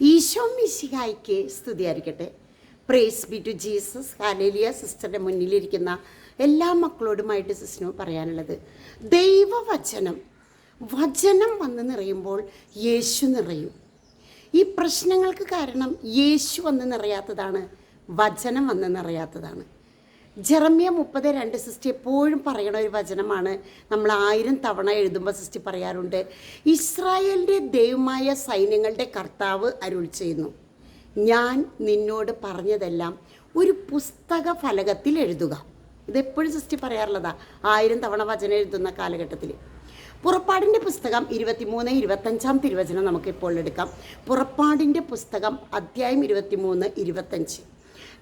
ഈശോ മിശിഹായ്ക്ക് സ്തുതിയായിരിക്കട്ടെ. Praise be to Jesus hallelujah സിസ്റ്ററുടെ മുന്നിലിരിക്കുന്ന എല്ലാ മക്കളോടുമായിട്ട് സിസ്റ്റിനു പറയാനുള്ളത് ദൈവവചനം വചനം വന്ന് നിറയുമ്പോൾ യേശു നിറയും. ഈ പ്രശ്നങ്ങൾക്ക് കാരണം യേശു വന്ന് നിറയാത്തതാണ് വചനം വന്ന് നിറയാത്തതാണ്. ജെറമ്യ മുപ്പത് രണ്ട് സിസ്റ്റി എപ്പോഴും പറയണ ഒരു വചനമാണ്. നമ്മൾ ആയിരം തവണ എഴുതുമ്പോൾ സിസ്റ്റി പറയാറുണ്ട്. ഇസ്രായേലിന്റെ ദൈവമായ സൈന്യങ്ങളുടെ കർത്താവ് അരുൾ ചെയ്യുന്നു. ഞാൻ നിന്നോട് പറഞ്ഞതെല്ലാം ഒരു പുസ്തക ഫലകത്തിൽ എഴുതുക. ഇതെപ്പോഴും സിസ്റ്റി പറയാറുള്ളതാ. ആയിരം തവണ വചനം എഴുതുന്ന കാലഘട്ടത്തിൽ. പുറപ്പാടിന്റെ പുസ്തകം ഇരുപത്തിമൂന്ന് ഇരുപത്തഞ്ചാം തിരുവചനം നമുക്കിപ്പോൾ എടുക്കാം. പുറപ്പാടിന്റെ പുസ്തകം അധ്യായം ഇരുപത്തിമൂന്ന് ഇരുപത്തഞ്ച്.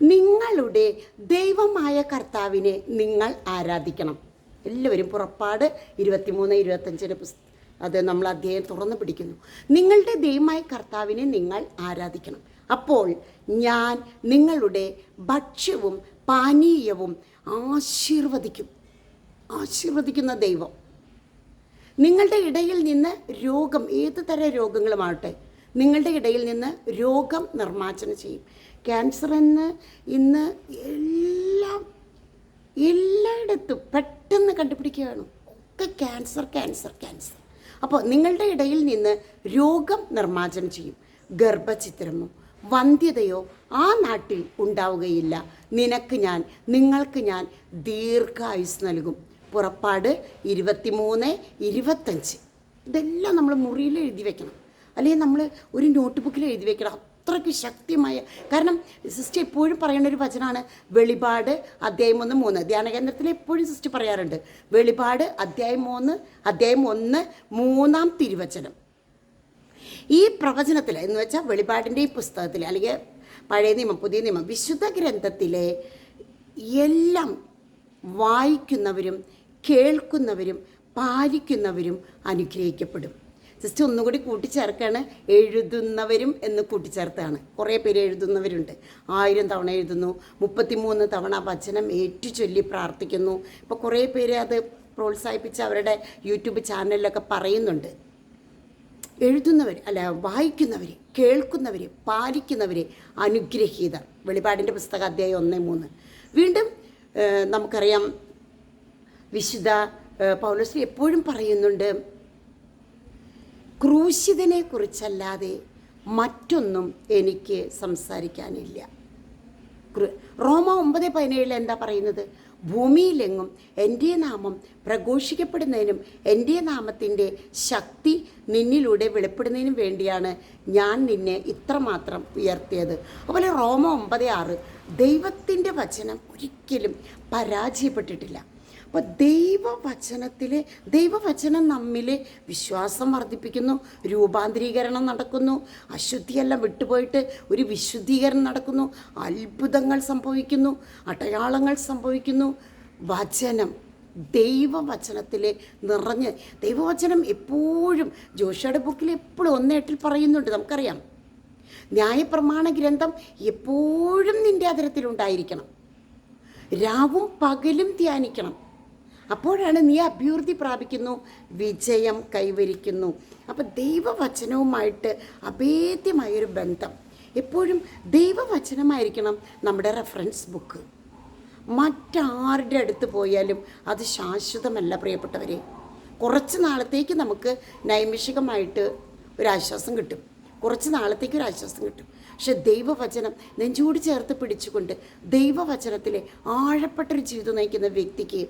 നിങ്ങളുടെ ദൈവമായ കർത്താവിനെ നിങ്ങൾ ആരാധിക്കണം. എല്ലാവരും പുറപ്പാട് ഇരുപത്തിമൂന്ന് ഇരുപത്തഞ്ചിന്റെ പുസ്തകം അത് നമ്മൾ അധ്യായം തുറന്നു പിടിക്കുന്നു. നിങ്ങളുടെ ദൈവമായ കർത്താവിനെ നിങ്ങൾ ആരാധിക്കണം. അപ്പോൾ ഞാൻ നിങ്ങളുടെ ഭക്ഷ്യവും പാനീയവും ആശീർവദിക്കും. ആശീർവദിക്കുന്ന ദൈവം. നിങ്ങളുടെ ഇടയിൽ നിന്ന് രോഗം ഏത് തരം രോഗങ്ങളുമാവട്ടെ നിങ്ങളുടെ ഇടയിൽ നിന്ന് രോഗം നിർമ്മാർജനം ചെയ്യും. ക്യാൻസർ എന്ന് ഇന്ന് എല്ലാം എല്ലായിടത്തും പെട്ടെന്ന് കണ്ടുപിടിക്കുകയാണ്. ഒക്കെ ക്യാൻസർ ക്യാൻസർ ക്യാൻസർ. അപ്പോൾ നിങ്ങളുടെ ഇടയിൽ നിന്ന് രോഗം നിർമ്മാർജനം ചെയ്യും. ഗർഭചിത്രമോ വന്ധ്യതയോ ആ നാട്ടിൽ ഉണ്ടാവുകയില്ല. നിനക്ക് ഞാൻ നിങ്ങൾക്ക് ഞാൻ ദീർഘായുസ് നൽകും. പുറപ്പാട് ഇരുപത്തിമൂന്ന് ഇരുപത്തഞ്ച്. ഇതെല്ലാം നമ്മൾ മുറിയിൽ എഴുതി വെക്കണം. അല്ലെങ്കിൽ നമ്മൾ ഒരു നോട്ട് ബുക്കിൽ എഴുതി വെക്കണം. അത്രയ്ക്ക് ശക്തിമായ. കാരണം സിസ്റ്റർ എപ്പോഴും പറയുന്ന ഒരു വചനമാണ് വെളിപാട് അധ്യായം ഒന്ന് മൂന്ന്. ധ്യാന കേന്ദ്രത്തിൽ എപ്പോഴും സിസ്റ്റർ പറയാറുണ്ട് വെളിപാട് അധ്യായം മൂന്ന് അധ്യായം ഒന്ന് മൂന്നാം തിരുവചനം. ഈ പ്രവചനത്തിൽ എന്ന് വെച്ചാൽ വെളിപാടിന്റെ ഈ പുസ്തകത്തിൽ അല്ലെങ്കിൽ പഴയ നിയമം പുതിയ നിയമം വിശുദ്ധ ഗ്രന്ഥത്തിലെ എല്ലാം വായിക്കുന്നവരും കേൾക്കുന്നവരും പാലിക്കുന്നവരും അനുഗ്രഹിക്കപ്പെടും. സിസ്റ്റർ ഒന്നുകൂടി കൂട്ടിച്ചേർക്കാണ്. എഴുതുന്നവരും എന്ന് കൂട്ടിച്ചേർത്താണ്. കുറേ പേര് എഴുതുന്നവരുണ്ട്. ആയിരം തവണ എഴുതുന്നു. മുപ്പത്തിമൂന്ന് തവണ വചനം ഏറ്റുചൊല്ലി പ്രാർത്ഥിക്കുന്നു. ഇപ്പോൾ കുറേ പേര് അത് പ്രോത്സാഹിപ്പിച്ച് അവരുടെ യൂട്യൂബ് ചാനലിലൊക്കെ പറയുന്നുണ്ട്. എഴുതുന്നവർ അല്ല വായിക്കുന്നവർ കേൾക്കുന്നവർ പാലിക്കുന്നവർ അനുഗ്രഹീതർ വെളിപാടിന്റെ പുസ്തക അധ്യായം ഒന്ന് മൂന്ന്. വീണ്ടും നമുക്കറിയാം വിശുദ്ധ പൗലോസ് എപ്പോഴും പറയുന്നുണ്ട് ക്രൂശിതനെ കുറിച്ചല്ലാതെ മറ്റൊന്നും എനിക്ക് സംസാരിക്കാനില്ല. റോമ ഒമ്പത് പതിനേഴിൽ എന്താ പറയുന്നത്? ഭൂമിയിലെങ്ങും എന്റെ നാമം പ്രഘോഷിക്കപ്പെടുന്നതിനും എന്റെ നാമത്തിന്റെ ശക്തി നിന്നിലൂടെ വെളിപ്പെടുന്നതിനും വേണ്ടിയാണ് ഞാൻ നിന്നെ ഇത്രമാത്രം ഉയർത്തിയത്. അതുപോലെ റോമ ഒമ്പത് ആറ് ദൈവത്തിന്റെ വചനം ഒരിക്കലും പരാജയപ്പെട്ടിട്ടില്ല. അപ്പോൾ ദൈവവചനത്തിൽ ദൈവവചനം നമ്മിൽ വിശ്വാസം വർദ്ധിപ്പിക്കുന്നു രൂപാന്തരീകരണം നടക്കുന്നു അശുദ്ധിയെല്ലാം വിട്ടുപോയിട്ട് ഒരു വിശുദ്ധീകരണം നടക്കുന്നു അത്ഭുതങ്ങൾ സംഭവിക്കുന്നു അടയാളങ്ങൾ സംഭവിക്കുന്നു. വചനം ദൈവവചനത്തിൽ നിറഞ്ഞ് ദൈവവചനം എപ്പോഴും ജോഷയുടെ ബുക്കിൽ എപ്പോഴും ഒന്നേട്ടിൽ പറയുന്നുണ്ട് നമുക്കറിയാം. ന്യായപ്രമാണ ഗ്രന്ഥം എപ്പോഴും നിന്റെ അതിരത്തിലുണ്ടായിരിക്കണം. രാവും പകലും ധ്യാനിക്കണം. അപ്പോഴാണ് നീ അഭിവൃദ്ധി പ്രാപിക്കുന്നു വിജയം കൈവരിക്കുന്നു. അപ്പം ദൈവവചനവുമായിട്ട് അഭേദ്യമായൊരു ബന്ധം. എപ്പോഴും ദൈവവചനമായിരിക്കണം നമ്മുടെ റെഫറൻസ് ബുക്ക് മറ്റാരുടെ അടുത്ത് പോയാലും അത് ശാശ്വതമല്ല പ്രിയപ്പെട്ടവരെ. കുറച്ച് നാളത്തേക്ക് നമുക്ക് നൈമിഷികമായിട്ട് ഒരാശ്വാസം കിട്ടും. കുറച്ച് നാളത്തേക്ക് ഒരു ആശ്വാസം കിട്ടും. പക്ഷെ ദൈവവചനം നെഞ്ചോട് ചേർത്ത് പിടിച്ചുകൊണ്ട് ദൈവവചനത്തിലെ ആഴപ്പെട്ടൊരു ജീവിതം നയിക്കുന്ന വ്യക്തിക്ക്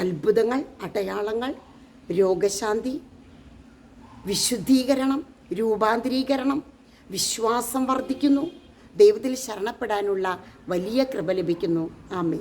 അത്ഭുതങ്ങൾ അടയാളങ്ങൾ രോഗശാന്തി വിശുദ്ധീകരണം രൂപാന്തരീകരണം വിശ്വാസം വർദ്ധിക്കുന്നു. ദൈവത്തിൽ ശരണപ്പെടാനുള്ള വലിയ കൃപ ലഭിക്കുന്നു. ആമേ